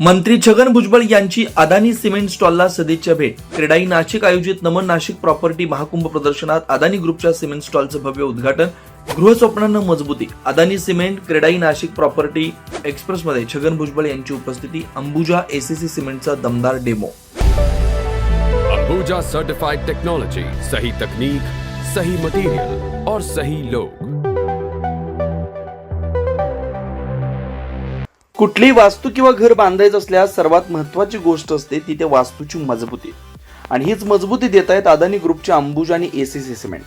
मंत्री छगन भुजबळ यांची अदानी सिमेंट स्टॉलला सदिच्छा भेट. क्रेडाई नाशिक आयोजित नमन नाशिक प्रॉपर्टी महाकुंभ प्रदर्शनात अदानी ग्रुपच्या सिमेंट स्टॉलचं भव्य उद्घाटन गृहस्वप्नांना मजबूती. अदानी सिमेंट क्रेडाई नाशिक प्रॉपर्टी एक्सप्रेसमध्ये छगन भुजबळ यांची उपस्थिती अंबुजा एसीसी सिमेंटचा दमदार डेमो. अंबुजा सर्टिफाइड टेक्नॉलॉजी सही तकनीक सही मटेरियल और सही लोग कुठलीही वास्तू किंवा घर बांधायचं असल्यास सर्वात महत्वाची गोष्ट असते ती त्या वास्तूची मजबूती. आणि हीच मजबूती देत आहेत अदानी ग्रुपचे अंबुज आणि एसीसी सिमेंट.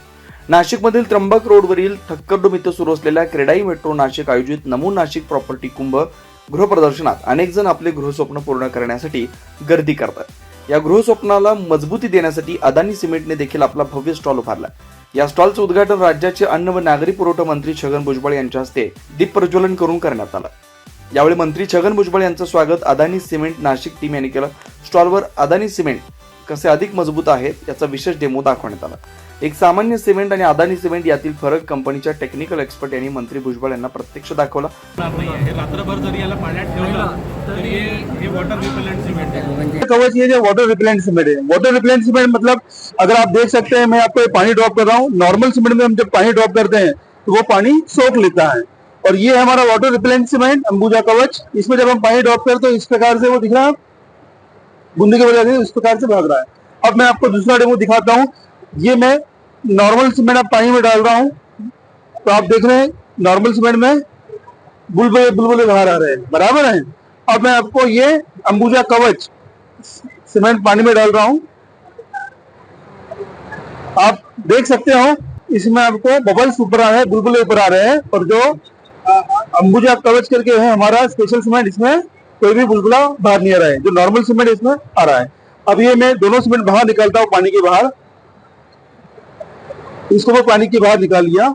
नाशिकमधील त्र्यंबक रोडवरील ठक्करडोम इथं सुरू असलेल्या क्रेडाई मेट्रो नाशिक आयोजित नमो नाशिक प्रॉपर्टी कुंभ गृहप्रदर्शनात अनेक जण आपले गृहस्वप्न पूर्ण करण्यासाठी गर्दी करतात. या गृहस्वप्नाला मजबूती देण्यासाठी अदानी सिमेंटने देखील आपला भव्य स्टॉल उभारला. या स्टॉलचं उद्घाटन राज्याचे अन्न व नागरी पुरवठा मंत्री छगन भुजबळ यांच्या हस्ते दीप प्रज्वलन करून करण्यात आलं. यावेळी मंत्री छगन भुजबळ यांचं स्वागत. अदानी सिमेंट नाशिक टीम यांनी केलं. स्टॉलवर अदानी सिमेंट कसे अधिक मजबूत आहेत याचा विशेष डेमो दाखवण्यात आला. एक सामान्य सिमेंट आणि अदानी सिमेंट यातील फरक कंपनीच्या टेक्निकल एक्सपर्ट यांनी मंत्री भुजबळ यांना प्रत्यक्ष दाखवला. हे रात्रभर जरी याला पाण्यात ठेवलं तरी हे वॉटर रिपेलंट सिमेंट आहे. कवच ये जो वाटर रिपेलेंट सीमेंट है वाटर रिपेलेंट सीमेंट मतलब अगर आप देख सकते हैं मैं आपको ये पानी ड्रॉप कर रहा हूँ. नॉर्मल सीमेंट में हम जब पानी ड्रॉप करते हैं तो वो पानी सोख लेता है. और ये हमारा वाटर रिपेलेंट सीमेंट अंबुजा कवच। इसमें जब हम पानी ड्रॉप करते हैं तो इस प्रकार से वो दिख रहा है। बूंदी की वजह से इस प्रकार से भाग रहा है। अब मैं आपको दूसरा डेमो दिखाता हूँ। ये मैं नॉर्मल सीमेंट अब पानी में डाल रहा हूँ। तो आप देख रहे हैं नॉर्मल सीमेंट में बुलबुले बुलबुले बाहर आ रहे हैं। बराबर है? अब मैं आपको ये अंबुजा कवच सीमेंट पानी में डाल रहा हूँ। आप देख सकते हो, इसमें आपको बबल्स ऊपर आ रहे हैं, बुलबुले ऊपर आ रहे हैं। और जो अंबुजा कवच करके है हमारा स्पेशल सीमेंट इसमें कोई भी बुलबुला बाहर नहीं आ रहा है जो नॉर्मल सीमेंट इसमें आ रहा है। अब ये मैं दोनों सीमेंट बाहर निकालता हूँ पानी के बाहर। इसको मैं पानी के बाहर निकाल लिया।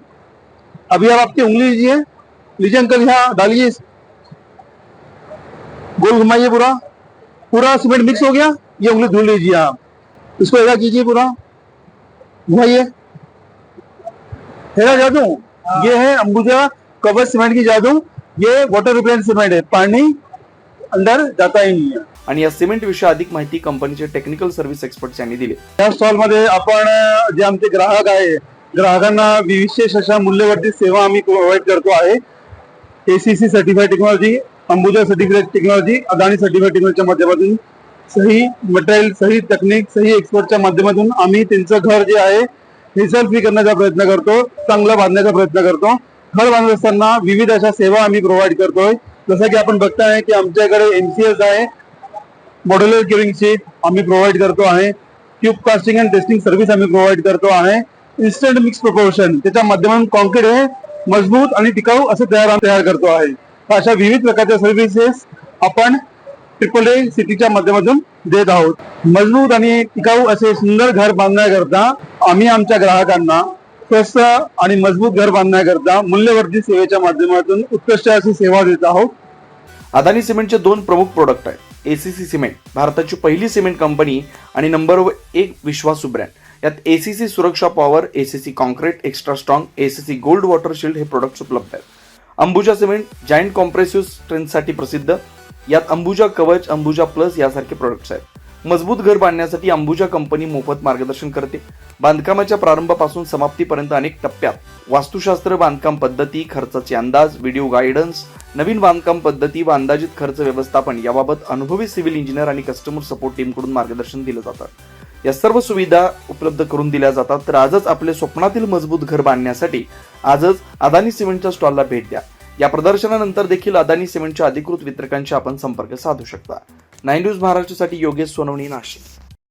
अभी आप आपकी उंगली लीजिए। लीजिए अंकल यहाँ डालिए गोल घुमाइए पूरा। पूरा सीमेंट मिक्स हो गया। ये उंगली धुल लीजिए आप। इसको ऐसा कीजिए पूरा। घुमाइए। है ना जादू ये है अंबुजा कवच सीमेंट की जादू ये वाटर रिपेलेंट सीमेंट है। पानी अंदर जाता ही नहीं है। आणि या सिमेंट विषयी अधिक माहिती कंपनीचे टेक्निकल सर्व्हिस एक्सपर्ट यांनी दिली. या स्टॉलमध्ये आपण जे आमचे ग्राहक आहे ग्राहकांना विशेष अशा मूल्यवर्धित सेवा आम्ही प्रोव्हाइड करतो आहे. ACC certified technology Ambuja certified technology Adani certified टेक्नॉलॉजीच्या माध्यमातून सही मटेरियल सही तकनीक सही एक्सपर्टच्या माध्यमातून आम्ही त्यांचं घर जे आहे हे सेल्फ करण्याचा प्रयत्न करतो चांगलं बांधण्याचा प्रयत्न करतो. घर बांधत असताना विविध अशा सेवा आम्ही प्रोव्हाइड करतोय. जसं की आपण बघताय की आमच्याकडे एमसीएस आहे. मॉड्युलर क्युरिंग शीट आम्ही प्रोव्हाइड करतो आहे. Cube casting and testing service आम्ही प्रोव्हाइड करतो आहे. इन्स्टंट मिक्स प्रपोर्शन त्याच्या माध्यमातून कॉन्क्रीट हे मजबूत आणि टिकाऊ असं तयार तयार करतो आहे. अशा विविध प्रकारच्या सर्व्हिसेस आपण ट्रिपल ए सिटीच्या माध्यमातून देत आहोत. मजबूत आणि टिकाऊ असे सुंदर घर बांधण्याकरता आम्ही आमच्या ग्राहकांना उत्कृष्ट आणि मजबूत घर बांधण्याकरता मूल्यवर्धित सेवेच्या माध्यमातून उत्कृष्ट अशी सेवा देत आहोत. अदानी सिमेंटचे दोन प्रमुख प्रोडक्ट आहेत. एसीसी सिमेंट भारताची पहिली सिमेंट कंपनी आणि नंबर एक विश्वासू ब्रँड यात ACC Suraksha power ACC concrete extra strong ACC gold water shield हे प्रोडक्ट्स उपलब्ध आहेत. अंबुजा सिमेंट जायंट कॉम्प्रेसिव्ह स्ट्रेंथसाठी प्रसिद्ध. यात अंबुजा कवच अंबुजा प्लस यासारखे प्रोडक्ट्स आहेत. मजबूत घर बांधण्यासाठी अंबुजा कंपनी मोफत मार्गदर्शन करते. बांधकामाच्या प्रारंभापासून समाप्तीपर्यंत अनेक टप्प्यात वास्तुशास्त्र बांधकाम पद्धती खर्चाचे अंदाज व्हिडिओ गायडन्स नवीन बांधकाम पद्धती व अंदाजित खर्च व्यवस्थापन याबाबत अनुभवी सिव्हिल इंजिनियर आणि कस्टमर सपोर्ट टीमकडून मार्गदर्शन दिलं जातं. या सर्व सुविधा उपलब्ध करून दिल्या जातात. तर आजच आपले स्वप्नातील मजबूत घर बांधण्यासाठी आजच अदानी सिमेंटच्या स्टॉलला भेट द्या. या प्रदर्शनानंतर देखील अदानी सिमेंटच्या अधिकृत वितरकांशी आपण संपर्क साधू शकता. नाईन न्यूज महाराष्ट्रासाठी योगेश सोनवणी नाशिक.